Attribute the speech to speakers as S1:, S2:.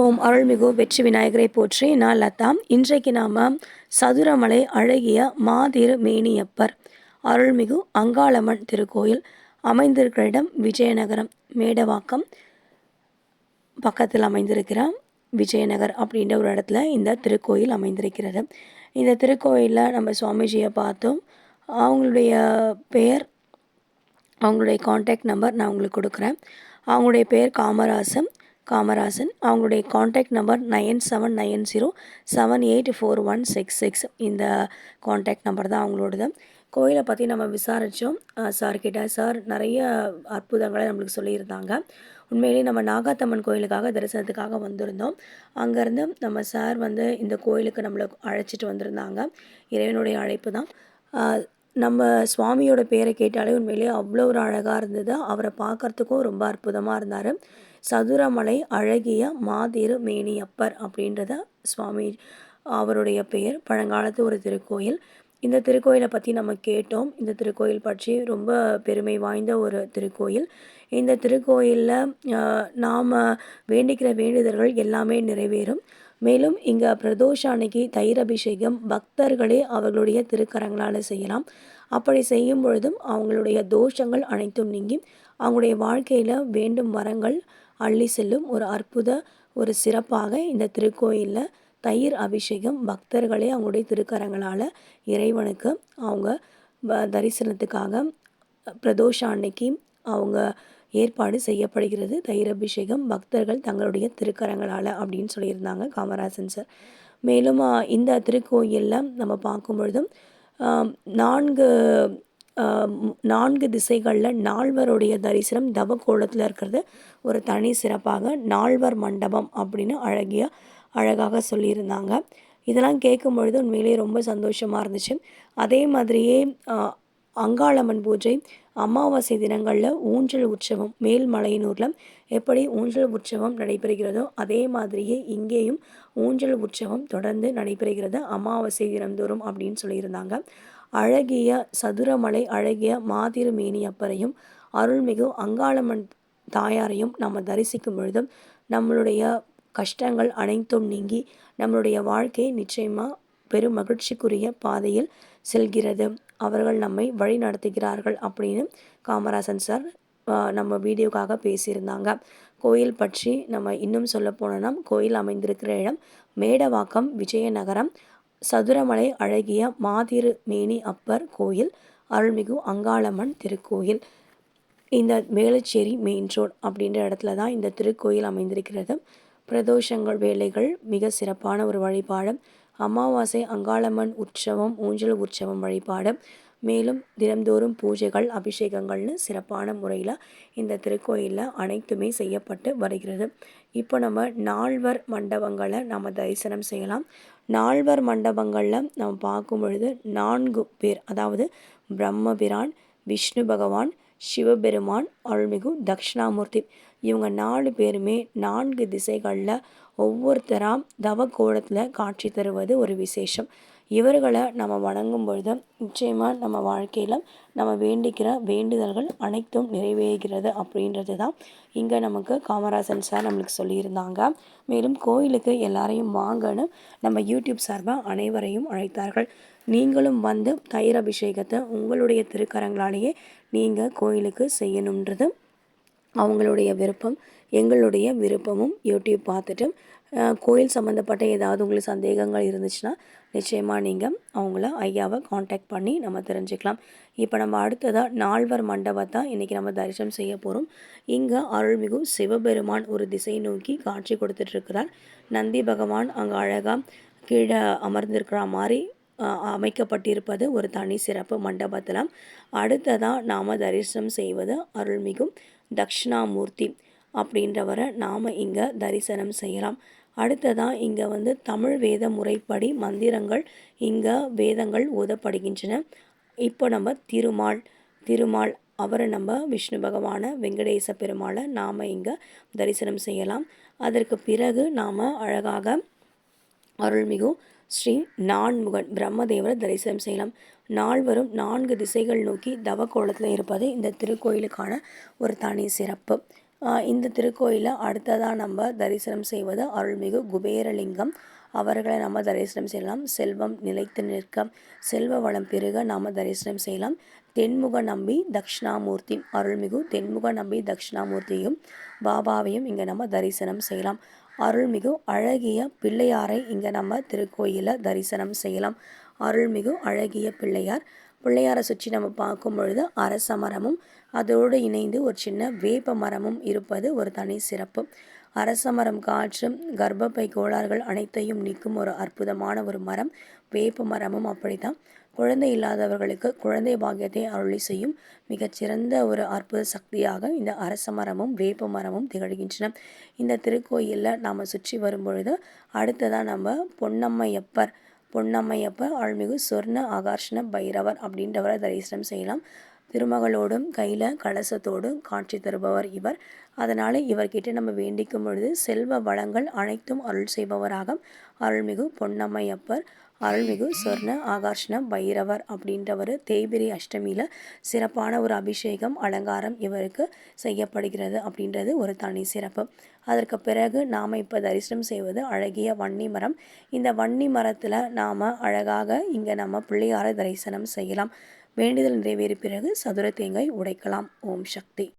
S1: ஓம் அருள்மிகு வெற்றி விநாயகரை போற்றி. நான் லதா. இன்றைக்கு நாம் சதுரமலை அழகிய மாதிரு மேனியப்பர் அருள்மிகு அங்காளம்மன் திருக்கோயில் அமைந்திருக்கிற இடம் விஜயநகரம் மேடவாக்கம். பக்கத்தில் அமைந்திருக்கிற விஜயநகர் அப்படின்ற ஒரு இடத்துல இந்த திருக்கோயில் அமைந்திருக்கிறது. இந்த திருக்கோயிலில் நம்ம சுவாமிஜியை பார்த்தோம். அவங்களுடைய பெயர் அவங்களுடைய காண்டாக்ட் நம்பர் நான் உங்களுக்கு கொடுக்குறேன். அவங்களுடைய பெயர் காமராசன் காமராசன். அவங்களுடைய contact number nine seven nine zero seven eight four one six six. இந்த காண்டாக்ட் நம்பர் தான் அவங்களோடது. கோயிலை பற்றி நம்ம விசாரித்தோம் சார் கிட்ட சார் நிறைய அற்புதங்களை நம்மளுக்கு சொல்லியிருந்தாங்க. உண்மையிலேயே நம்ம நாகாத்தம்மன் கோயிலுக்காக தரிசனத்துக்காக வந்திருந்தோம். அங்கேருந்து நம்ம சார் வந்து இந்த கோயிலுக்கு நம்மளை அழைச்சிட்டு வந்திருந்தாங்க. இறைவனுடைய அழைப்பு தான். நம்ம சுவாமியோட பேரை கேட்டாலே உண்மையிலேயே அவ்வளோ ஒரு அழகாக இருந்தது. அவரை பார்க்கறதுக்கும் ரொம்ப அற்புதமாக இருந்தார். சதுரமலை அழகிய மாதிரு மேனியப்பர் அப்படின்றத சுவாமி அவருடைய பெயர். பழங்காலத்து ஒரு திருக்கோயில். இந்த திருக்கோயிலை பற்றி நம்ம கேட்டோம். இந்த திருக்கோயில் பற்றி ரொம்ப பெருமை வாய்ந்த ஒரு திருக்கோயில். இந்த திருக்கோயிலில் நாம் வேண்டிக்கிற வேண்டுதல்கள் எல்லாமே நிறைவேறும். மேலும் இங்கே பிரதோஷ அன்னைக்கு தயிர் அபிஷேகம் பக்தர்களே அவர்களுடைய திருக்கரங்களால் செய்யலாம். அப்படி செய்யும் பொழுதும் அவங்களுடைய தோஷங்கள் அனைத்தும் நீங்கி அவங்களுடைய வாழ்க்கையில் வேண்டும் வரங்கள் அள்ளி செல்லும் ஒரு அற்புத ஒரு சிறப்பாக இந்த திருக்கோயிலில் தயிர் அபிஷேகம் பக்தர்களே அவங்களுடைய திருக்கரங்களால் இறைவனுக்கு அவங்க வ- தரிசனத்துக்காக பிரதோஷ அன்னைக்கு அவங்க ஏற்பாடு செய்யப்படுகிறது. தயிர் அபிஷேகம் பக்தர்கள் தங்களுடைய திருக்கரங்களால் அப்படின்னு சொல்லியிருந்தாங்க காமராசன் சார். மேலும் இந்த திருக்கோயிலில் நம்ம பார்க்கும் பொழுதும் நான்கு நான்கு திசைகளில் நால்வருடைய தரிசனம் தவக்கோலத்தில் இருக்கிறது. ஒரு தனி சிறப்பாக நால்வர் மண்டபம் அப்படின்னு அழகிய அழகாக சொல்லியிருந்தாங்க. இதெல்லாம் கேட்கும் பொழுது உண்மையிலேயே ரொம்ப சந்தோஷமாக இருந்துச்சு. அதே மாதிரியே அங்காளம்மன் பூஜை அமாவாசை தினங்களில் ஊஞ்சல் உற்சவம் மேல்மலையனூரில் எப்படி ஊஞ்சல் உற்சவம் நடைபெறுகிறதோ அதே மாதிரியே இங்கேயும் ஊஞ்சல் உற்சவம் தொடர்ந்து நடைபெறுகிறது அமாவாசை தினந்தோறும் அப்படின்னு சொல்லியிருந்தாங்க. அழகிய சதுரமலை அழகிய மாதிரு மேனியப்பரையும் அருள்மிகு அங்காளம்மன் தாயாரையும் நம்ம தரிசிக்கும் பொழுதும் நம்மளுடைய கஷ்டங்கள் அனைத்தும் நீங்கி நம்மளுடைய வாழ்க்கை நிச்சயமாக பெரும் மகிழ்ச்சிக்குரிய பாதையில் செல்கிறது. அவர்கள் நம்மை வழி நடத்துகிறார்கள் அப்படின்னு காமராசன் சார் நம்ம வீடியோக்காக பேசியிருந்தாங்க. கோயில் பற்றி நம்ம இன்னும் சொல்ல போனோம்னா கோயில் அமைந்திருக்கிற இடம் மேடவாக்கம் விஜயநகரம். சதுரமலை அழகிய மாதிரு மேனி அப்பர் கோயில் அருள்மிகு அங்காளம்மன் திருக்கோயில். இந்த மேலச்சேரி மெயின் ரோட் அப்படின்ற இடத்துல தான் இந்த திருக்கோயில் அமைந்திருக்கிறது. பிரதோஷங்கள் வேலைகள் மிக சிறப்பான ஒரு வழிபாடு. அமாவாசை அங்காளம்மன் உற்சவம் ஊஞ்சல் உற்சவம் வழிபாடு. மேலும் தினம்தோறும் பூஜைகள் அபிஷேகங்கள்னு சிறப்பான முறையில் இந்த திருக்கோயிலில் அனைத்துமே செய்யப்பட்டு வருகிறது. இப்போ நம்ம நால்வர் மண்டபங்களை நம்ம தரிசனம் செய்யலாம். நால்வர் மண்டபங்களில் நம்ம பார்க்கும் பொழுது நான்கு பேர் அதாவது பிரம்மபிரான் விஷ்ணு பகவான் சிவபெருமான் அருள்மிகு தக்ஷணாமூர்த்தி இவங்க நாலு பேருமே நான்கு திசைகளில் ஒவ்வொருத்தராக தவ கோலத்தில் காட்சி தருவது ஒரு விசேஷம். இவர்களை நம்ம வணங்கும் பொழுது நிச்சயமாக நம்ம வாழ்க்கையில் நம்ம வேண்டிக்கிற வேண்டுதல்கள் அனைத்தும் நிறைவேறுகிறது அப்படின்றது தான் இங்கே நமக்கு காமராசன் சார் நம்மளுக்கு சொல்லியிருந்தாங்க. மேலும் கோயிலுக்கு எல்லாரையும் வாங்கன்னு நம்ம யூடியூப் சார்பாக அனைவரையும் அழைத்தார்கள். நீங்களும் வந்து தயிர் அபிஷேகத்தை உங்களுடைய திருக்கரங்களாலேயே நீங்கள் கோயிலுக்கு செய்யணுன்றது அவங்களுடைய விருப்பம் எங்களுடைய விருப்பமும் யூடியூப் பார்த்துட்டு கோயில் சம்மந்தப்பட்ட ஏதாவது உங்களுக்கு சந்தேகங்கள் இருந்துச்சுன்னா நிச்சயமாக நீங்கள் அவங்கள ஐயாவை காண்டாக்ட் பண்ணி நம்ம தெரிஞ்சுக்கலாம். இப்போ நம்ம அடுத்ததாக நால்வர் மண்டபத்தை இன்றைக்கி நம்ம தரிசனம் செய்ய போகிறோம் இங்கே அருள்மிகு சிவபெருமான் ஒரு திசை நோக்கி காட்சி கொடுத்துட்ருக்கிறார் நந்தி பகவான் அங்கே அழகாக கீழே அமர்ந்திருக்கிற மாதிரி அமைக்கப்பட்டிருப்பது ஒரு தனி சிறப்பு மண்டபத்தில். அடுத்ததாக நாம் தரிசனம் செய்வது அருள்மிகு தட்சிணாமூர்த்தி. அப்படின்றவரை நாம் இங்கே தரிசனம் செய்யலாம். அடுத்ததாக இங்கே வந்து தமிழ் வேத முறைப்படி மந்திரங்கள் இங்கே வேதங்கள் ஓதப்படுகின்றன. இப்போ நம்ம திருமால் திருமால் அவரை நம்ம விஷ்ணு பகவானை வெங்கடேச பெருமாளை நாம் இங்கே தரிசனம் செய்யலாம். அதற்கு பிறகு நாம் அழகாக அருள்மிகு ஸ்ரீ நான்முகன் பிரம்மதேவரை தரிசனம் செய்யலாம். நால்வரும் நான்கு திசைகள் நோக்கி தவக்கோலத்தில் இருப்பது இந்த திருக்கோயிலுக்கான ஒரு தனி சிறப்பு. இந்த திருக்கோயிலில் அடுத்ததாக நம்ம தரிசனம் செய்வது அருள்மிகு குபேரலிங்கம். அவர்களை நம்ம தரிசனம் செய்யலாம். செல்வம் நிலைத்து நிற்க செல்வ வளம் பெருக நாம் தரிசனம் செய்யலாம். தென்முக நம்பி தக்ஷணாமூர்த்தி அருள்மிகு தென்முக நம்பி தக்ஷணாமூர்த்தியும் பாபாவையும் இங்கே நம்ம தரிசனம் செய்யலாம். அருள்மிகு அழகிய பிள்ளையாரை இங்கே நம்ம திருக்கோயிலில் தரிசனம் செய்யலாம். அருள்மிகு அழகிய பிள்ளையார் பிள்ளையாரை சுற்றி நம்ம பார்க்கும் பொழுது அரச மரமும் அதோடு இணைந்து ஒரு சின்ன வேப்ப மரமும் இருப்பது ஒரு தனி சிறப்பு. அரச மரம் காற்று கர்ப்பப்பை கோளாறுகள் அனைத்தையும் நீக்கும் ஒரு அற்புதமான ஒரு மரம். வேப்ப மரமும் அப்படித்தான். குழந்தை இல்லாதவர்களுக்கு குழந்தை பாக்கியத்தை அருளி செய்யும் மிகச்சிறந்த ஒரு அற்புத சக்தியாக இந்த அரச மரமும் வேப்ப மரமும் திகழ்கின்றன. இந்த திருக்கோயிலில் நாம் சுற்றி வரும்பொழுது அடுத்ததாக நம்ம பொன்னம்மையப்பர் பொன்னம்மையப்பர் அருள்மிகு சொர்ண ஆகர்ஷண பைரவர் அப்படின்றவரை தரிசனம் செய்யலாம். திருமகளோடும் கையில் கலசத்தோடும் காட்சி தருபவர் இவர். அதனால் இவர்கிட்ட நம்ம வேண்டிக்கும் பொழுது செல்வ வளங்கள் அனைத்தும் அருள் செய்பவராக அருள்மிகு பொன்னம்மையப்பர் அருள்மிகு சொர்ண ஆகர்ஷண பைரவர் அப்படின்றவர் தேய்பிரி அஷ்டமியில் சிறப்பான ஒரு அபிஷேகம் அலங்காரம் இவருக்கு செய்யப்படுகிறது அப்படின்றது ஒரு தனி சிறப்பு. அதற்கு பிறகு நாம் இப்போ தரிசனம் செய்வது அழகிய வன்னி மரம். இந்த வன்னி மரத்தில் நாம் அழகாக இங்கே நம்ம பிள்ளையாரை தரிசனம் செய்யலாம். வேண்டுதல் நிறைவேறிய பிறகு சதுர தேங்காய் உடைக்கலாம். ஓம் சக்தி.